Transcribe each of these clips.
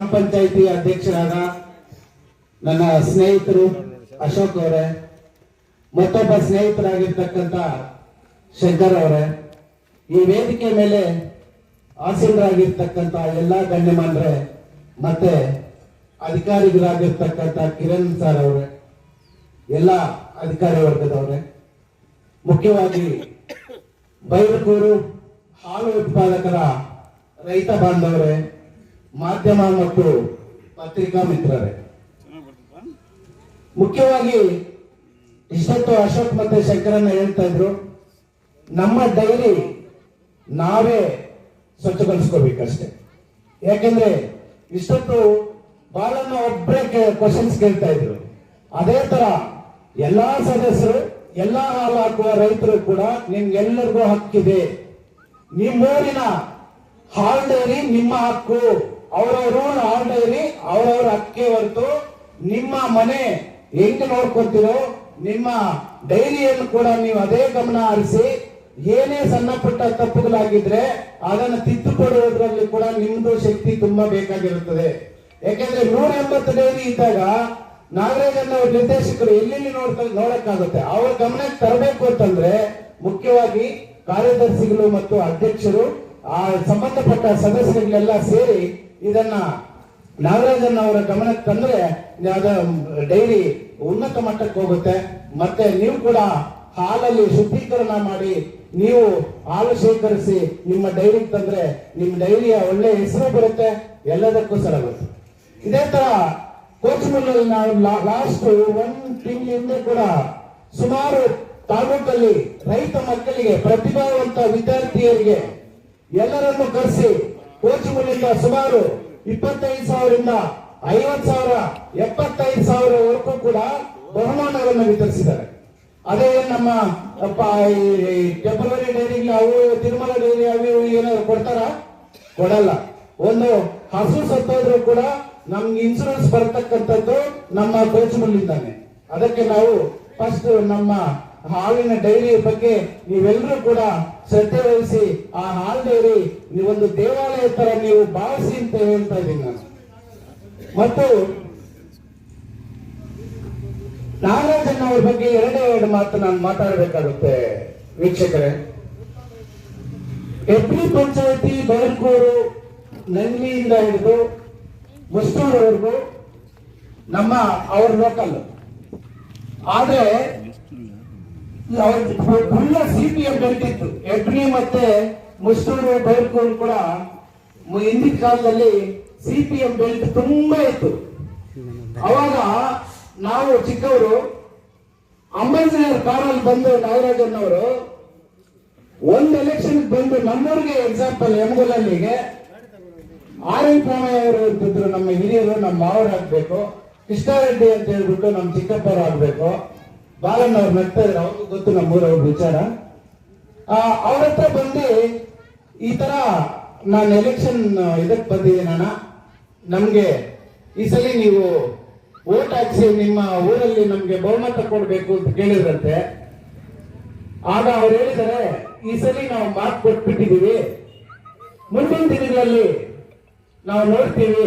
ಗ್ರಾಮ ಪಂಚಾಯಿತಿ ಅಧ್ಯಕ್ಷರಾದ ನನ್ನ ಸ್ನೇಹಿತರು ಅಶೋಕ್ ಅವರೇ, ಮತ್ತೊಬ್ಬ ಸ್ನೇಹಿತರಾಗಿರ್ತಕ್ಕಂಥ ಶಂಕರ್ ಅವರೇ, ಈ ವೇದಿಕೆ ಮೇಲೆ ಆಸೀನರಾಗಿರ್ತಕ್ಕಂಥ ಎಲ್ಲ ಗಣ್ಯಮಾನ್ರೆ, ಮತ್ತೆ ಅಧಿಕಾರಿಗಳಾಗಿರ್ತಕ್ಕಂಥ ಕಿರಣ್ ಸರ್ ಅವರೇ, ಎಲ್ಲ ಅಧಿಕಾರಿ ವರ್ಗದವರೇ, ಮುಖ್ಯವಾಗಿ ಬೈರಕೂರು ಹಾಲು ಉತ್ಪಾದಕರ ರೈತ ಬಾಂಧವರೇ ಮಾಧ್ಯಮ ಮತ್ತು ಪತ್ರಿಕಾ ಮಿತ್ರರೇ. ಮುಖ್ಯವಾಗಿ ಇಷ್ಟೊತ್ತು ಅಶೋಕ್ ಮತ್ತೆ ಶಂಕರನ್ನ ಹೇಳ್ತಾ ಇದ್ರು, ನಮ್ಮ ಡೈರಿ ನಾವೇ ಸ್ವಚ್ಛಗೊಳಿಸ್ಕೋಬೇಕಷ್ಟೇ. ಯಾಕೆಂದ್ರೆ ಇಷ್ಟೊತ್ತು ಬಾಳನ್ನ ಒಬ್ಬರೇ ಕ್ವಶನ್ಸ್ ಕೇಳ್ತಾ ಇದ್ರು. ಅದೇ ತರ ಎಲ್ಲಾ ಸದಸ್ಯರು, ಎಲ್ಲಾ ಹಾಲು ಹಾಕುವ ರೈತರು ಕೂಡ ನಿಮ್ಗೆಲ್ಲರಿಗೂ ಹಕ್ಕಿದೆ. ನಿಮ್ಮೂರಿನ ಹಾಲ್ ಡೈರಿ ನಿಮ್ಮ ಹಕ್ಕು. ಅವರವರು ಆಟದಲ್ಲಿ ಅವರವರ ಅಕ್ಕಿ ಹೊರತು ನಿಮ್ಮ ಮನೆ ಹೆಂಗೆ ನೋಡ್ಕೊತೀರೋ ನಿಮ್ಮ ಡೈರಿಯನ್ನು ಕೂಡ ನೀವು ಅದೇ ಗಮನ ಹರಿಸಿ, ಏನೇ ಸಣ್ಣ ಪುಟ್ಟ ತಪ್ಪುಗಳಾಗಿದ್ರೆ ಅದನ್ನು ತಿದ್ದುಕೊಡುವುದರಲ್ಲಿ ಕೂಡ ನಿಮ್ದು ಶಕ್ತಿ ತುಂಬಾ ಬೇಕಾಗಿರುತ್ತದೆ. ಯಾಕೆಂದ್ರೆ ನೂರ ಎಂಬತ್ತು ಡೈರಿ ಇದ್ದಾಗ ನಾಗರಾಜನ್ ಅವ್ರ ನಿರ್ದೇಶಕರು ಎಲ್ಲೆಲ್ಲಿ ನೋಡ್ತಾ ನೋಡಕ್ಕಾಗುತ್ತೆ? ಅವ್ರ ಗಮನಕ್ಕೆ ತರಬೇಕು ಅಂತಂದ್ರೆ ಮುಖ್ಯವಾಗಿ ಕಾರ್ಯದರ್ಶಿಗಳು ಮತ್ತು ಅಧ್ಯಕ್ಷರು, ಆ ಸಂಬಂಧಪಟ್ಟ ಸದಸ್ಯರುಗಳೆಲ್ಲ ಸೇರಿ ಇದನ್ನ ನಾಗರಾಜನ್ ಅವರ ಗಮನಕ್ಕೆ ತಂದ್ರೆ ಡೈರಿ ಉನ್ನತ ಮಟ್ಟಕ್ಕೆ ಹೋಗುತ್ತೆ. ಮತ್ತೆ ನೀವು ಕೂಡ ಹಾಲಲ್ಲಿ ಶುದ್ಧೀಕರಣ ಮಾಡಿ, ನೀವು ಹಾಲು ಶೇಖರಿಸಿ ನಿಮ್ಮ ಡೈರಿಗೆ ತಂದ್ರೆ ನಿಮ್ಮ ಡೈರಿಯ ಒಳ್ಳೆ ಹೆಸರು ಬರುತ್ತೆ, ಎಲ್ಲದಕ್ಕೂ ಸರಗುತ್ತೆ ಇದೇ ತರ ಕೋಚಮಲ್ಲಲ್ಲಿ ನಾವು ಲಾಸ್ಟ್ ಒಂದ್ ತಿಂಗಳ ಹಿಂದೆ ಕೂಡ ಸುಮಾರು ತಾಲೂಕಲ್ಲಿ ರೈತ ಮಕ್ಕಳಿಗೆ ಪ್ರತಿಭಾವಂತ ವಿದ್ಯಾರ್ಥಿಯರಿಗೆ ಎಲ್ಲರನ್ನು ಕರೆಸಿ ಕೋಚಮಲ್ಲಿಂದ ಸುಮಾರು ಇಪ್ಪತ್ತೈದು ಸಾವಿರದಿಂದ ಐವತ್ ಸಾವಿರ, ಎಪ್ಪತ್ತೈದು ಸಾವಿರವರೆಗೂ ಕೂಡ ಬಹುಮಾನಗಳನ್ನು ವಿತರಿಸಿದ್ದಾರೆ. ಅದೇ ನಮ್ಮ ಫೆಬ್ರವರಿ ಡೈರಿಗೆ ಅವು ತಿರುಮಲ ಡೈರಿ ಅವು ಏನಾದ್ರು ಕೊಡ್ತಾರ? ಕೊಡಲ್ಲ. ಒಂದು ಹಸು ಸತ್ತೋದ್ರು ಕೂಡ ನಮ್ಗೆ ಇನ್ಸೂರೆನ್ಸ್ ಬರ್ತಕ್ಕಂಥದ್ದು ನಮ್ಮ ಕೋಚಮಲ್ಲಿಂದಾನೆ ಅದಕ್ಕೆ ನಾವು ಫಸ್ಟ್ ನಮ್ಮ ಹಾಲಿನ ಡೈರಿ ಬಗ್ಗೆ ನೀವೆಲ್ಲರೂ ಕೂಡ ಶ್ರದ್ಧೆ ವಹಿಸಿ ಆ ಹಾಲ್ ಡೈರಿ ಒಂದು ದೇವಾಲಯ ತರ ನೀವು ಭಾವಿಸಿ ಅಂತ ಹೇಳ್ತಾ ಇದ್ದೀನಿ ನಾನು. ಮತ್ತು ನಾಗರಾಜನ್ ಅವ್ರ ಬಗ್ಗೆ ಎರಡೇ ಎರಡು ಮಾತು ನಾನು ಮಾತಾಡಬೇಕಾಗುತ್ತೆ. ವೀಕ್ಷಕರೇ, ಎಪ್ರಿ ಪಂಚಾಯತಿ ಬೆಳಕೂರು ನಂದಿಯಿಂದ ಹಿಡಿದು ಮುಸ್ಟೂರವರೆಗೂ ನಮ್ಮ ಅವ್ರ ಲೋಕಲ್ ಆದ್ರೆ ಫುಲ್ಲ ಸಿ ಪಿ ಎಂ ಬೆಲ್ಟಿತ್ತು ಎಬ್ರಿ ಮತ್ತೆ ಮುಸ್ಟೂರು ಬೈರ್ಕೂರು ಕೂಡ ಹಿಂದಿನ ಕಾಲದಲ್ಲಿ ಸಿ ಪಿ ಎಂ ಬೆಲ್ಟ್ ತುಂಬಾ ಇತ್ತು. ಅವಾಗ ನಾವು ಚಿಕ್ಕವರು ಅಂಬೇಡ್ಕರ್ ಕಾರಲ್ಲಿ ಬಂದು ನಾಗರಾಜನ್ ಅವರು ಒಂದು ಎಲೆಕ್ಷನ್ ಬಂದು ನಮ್ಮೂರಿಗೆ ಎಕ್ಸಾಂಪಲ್ ಎಮ್ಗೊಲಲ್ಲಿಗೆ ಆರ್ ಎನ್ ಅವರು ಇರ್ತಿದ್ರು ನಮ್ಮ ಹಿರಿಯರು, ನಮ್ಮ ಮಾವರು ಆಗ್ಬೇಕು ಕೃಷ್ಣಾರೆಡ್ಡಿ ಅಂತ ಹೇಳ್ಬಿಟ್ಟು ನಮ್ಮ ಚಿಕ್ಕಪ್ಪರು ಆಗ್ಬೇಕು ಬಾಲಣ್ಣ ಅವ್ರು ನಗ್ತಾ ಇದ್ರು. ಅವ್ರಿಗೂ ಗೊತ್ತು ನಮ್ಮೂರವ್ರ ವಿಚಾರ. ಅವ್ರ ಹತ್ರ ಬಂದು ಈ ತರ ನಾನು ಎಲೆಕ್ಷನ್ ಇದಕ್ಕೆ ಬಂದಿದ್ದೀನಣ್ಣ ನಮ್ಗೆ ಈ ಸಲ ನೀವು ಓಟ್ ಹಾಕ್ಸಿ ನಿಮ್ಮ ಊರಲ್ಲಿ ನಮ್ಗೆ ಬಹುಮತ ಕೊಡ್ಬೇಕು ಅಂತ ಕೇಳಿದ್ರಂತೆ. ಆಗ ಅವ್ರು ಹೇಳಿದರೆ, ಈ ಸಲ ನಾವು ಮಾರ್ಕ್ ಕೊಟ್ಬಿಟ್ಟಿದೀವಿ ಮುಂದಿನ ದಿನಗಳಲ್ಲಿ ನಾವು ನೋಡ್ತೀವಿ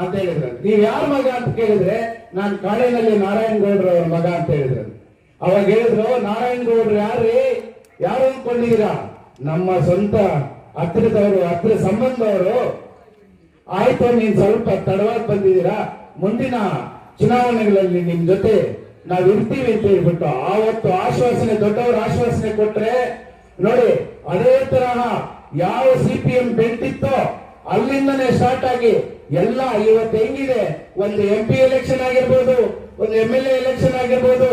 ಅಂತ ಹೇಳಿದ್ರು. ನೀವು ಯಾರ ಮಗ ಅಂತ ಕೇಳಿದ್ರೆ, ನಾನು ಕಾಡಿನಲ್ಲಿ ನಾರಾಯಣ ಗೌಡ್ರ ಅವ್ರ ಮಗ ಅಂತ ಹೇಳಿದ್ರು. ಅವಾಗ ಹೇಳಿದ್ರು, ನಾರಾಯಣ ಗೌಡ್ರು ಯಾರ್ರಿ? ಯಾರು ಅಂದ್ಕೊಂಡಿದ್ದೀರಾ ನಮ್ಮ ಸ್ವಂತ ಹತ್ತಿರದವರು ಹತ್ತಿರ ಸಂಬಂಧವರು. ಆಯ್ತು, ನೀನ್ ಸ್ವಲ್ಪ ತಡವಾಗಿ ಬಂದಿದ್ದೀರಾ? ಮುಂದಿನ ಚುನಾವಣೆಗಳಲ್ಲಿ ನಿಮ್ ಜೊತೆ ನಾವ್ ಇರ್ತೀವಿ ಅಂತ ಹೇಳ್ಬಿಟ್ಟು ಆವತ್ತು ಆಶ್ವಾಸನೆ, ದೊಡ್ಡವರು ಆಶ್ವಾಸನೆ ಕೊಟ್ರೆ, ನೋಡಿ, ಅದೇ ತರಹ ಯಾವ ಸಿ ಪಿ ಎಂ ಬೆಂಟಿತ್ತೋ ಅಲ್ಲಿಂದನೇ ಸ್ಟಾರ್ಟ್ ಆಗಿ ಎಲ್ಲ ಇವತ್ತು ಹೆಂಗಿದೆ? ಒಂದು ಎಂ ಪಿ ಎಲೆಕ್ಷನ್ ಆಗಿರ್ಬೋದು, ಒಂದು ಎಂ ಎಲ್ ಎಲೆಕ್ಷನ್ ಆಗಿರ್ಬೋದು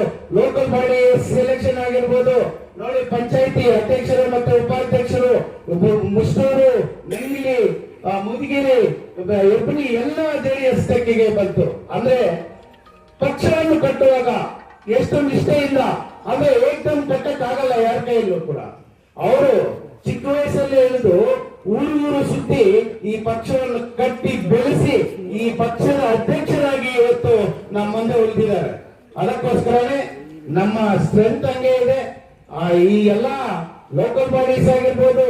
ಲೋಕಲ್ ಸೆಲೆಕ್ಷನ್ ಆಗಿರ್ಬೋದು. ನೋಡಿ ಪಂಚಾಯತಿ ಅಧ್ಯಕ್ಷರು ಮತ್ತು ಉಪಾಧ್ಯಕ್ಷರು ಮುಸ್ಟೂರು ಆ, ಮುದಿಗೆರೆ ಎಬ್ಬನಿ ಎಲ್ಲ ಜೆಡಿಎಸ್ ತೆಕ್ಕಿಗೆ ಬಂತು. ಅಂದ್ರೆ ಪಕ್ಷವನ್ನು ಕಟ್ಟುವಾಗ ಎಷ್ಟು ನಿಷ್ಠೆಯಿಂದ ಅಂದ್ರೆ ಏಕದಮ್ ಕಟ್ಟಕ್ಕಾಗಲ್ಲ ಯಾರ ಕೈಯಲ್ಲೂ ಕೂಡ. ಅವರು ಚಿಕ್ಕ ವಯಸ್ಸಲ್ಲಿ ಊರು ಊರು ಸುತ್ತಿ ಈ ಪಕ್ಷವನ್ನು ಕಟ್ಟಿ ಬೆಳೆಸಿ ಈ ಪಕ್ಷದ ಅಧ್ಯಕ್ಷರಾಗಿ ಇವತ್ತು ನಮ್ಮ ಮುಂದೆ ಉಳಿದಿದ್ದಾರೆ. ಅದಕ್ಕೋಸ್ಕರನೇ ನಮ್ಮ ಸ್ಟ್ರೆಂತ್ ಹಂಗೆ ಇದೆ. ಈ ಎಲ್ಲ ಲೋಕಲ್ ಬಾಡೀಸ್ ಆಗಿರ್ಬೋದು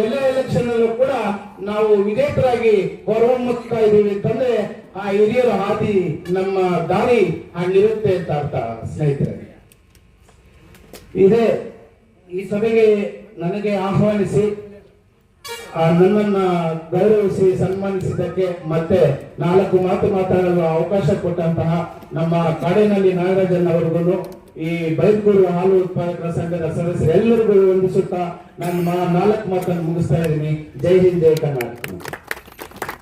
ಎಲ್ಲ ಎಲೆಕ್ಷನ್ ಅಲ್ಲೂ ಕೂಡ ನಾವು ವಿಜೇತರಾಗಿ ಹೊರಹೊಮ್ಮುತ್ತಾ ಇದೀವಿ ಅಂತಂದ್ರೆ ಆ ಹಿರಿಯರ ಹಾದಿ ನಮ್ಮ ದಾರಿ ಹಂಗಿರುತ್ತೆ ಅಂತ ಅರ್ಥ, ಸ್ನೇಹಿತರೆ. ಇದೇ, ಈ ಸಭೆಗೆ ನನಗೆ ಆಹ್ವಾನಿಸಿ ನನ್ನನ್ನ ಗೌರವಿಸಿ ಸನ್ಮಾನಿಸಿದ್ದಕ್ಕೆ ಮತ್ತೆ ನಾಲ್ಕು ಮಾತು ಮಾತಾಡಲು ಅವಕಾಶ ಕೊಟ್ಟಂತಹ ನಮ್ಮ ಕಾಡಿನಲ್ಲಿ ನಾಗರಾಜನ್ ಅವರಿಗೂ ಈ ಬೈಕೂರು ಹಾಲು ಉತ್ಪಾದಕರ ಸಂಘದ ಸದಸ್ಯರು ಎಲ್ಲರಿಗೂ ವಂದಿಸುತ್ತಾ ನಾನು ನಾಲ್ಕು ಮಾತನ್ನು ಮುಗಿಸ್ತಾ ಇದ್ದೀನಿ. ಜೈ ಹಿಂದ್, ಜೈ ಕರ್ನಾಟಕ.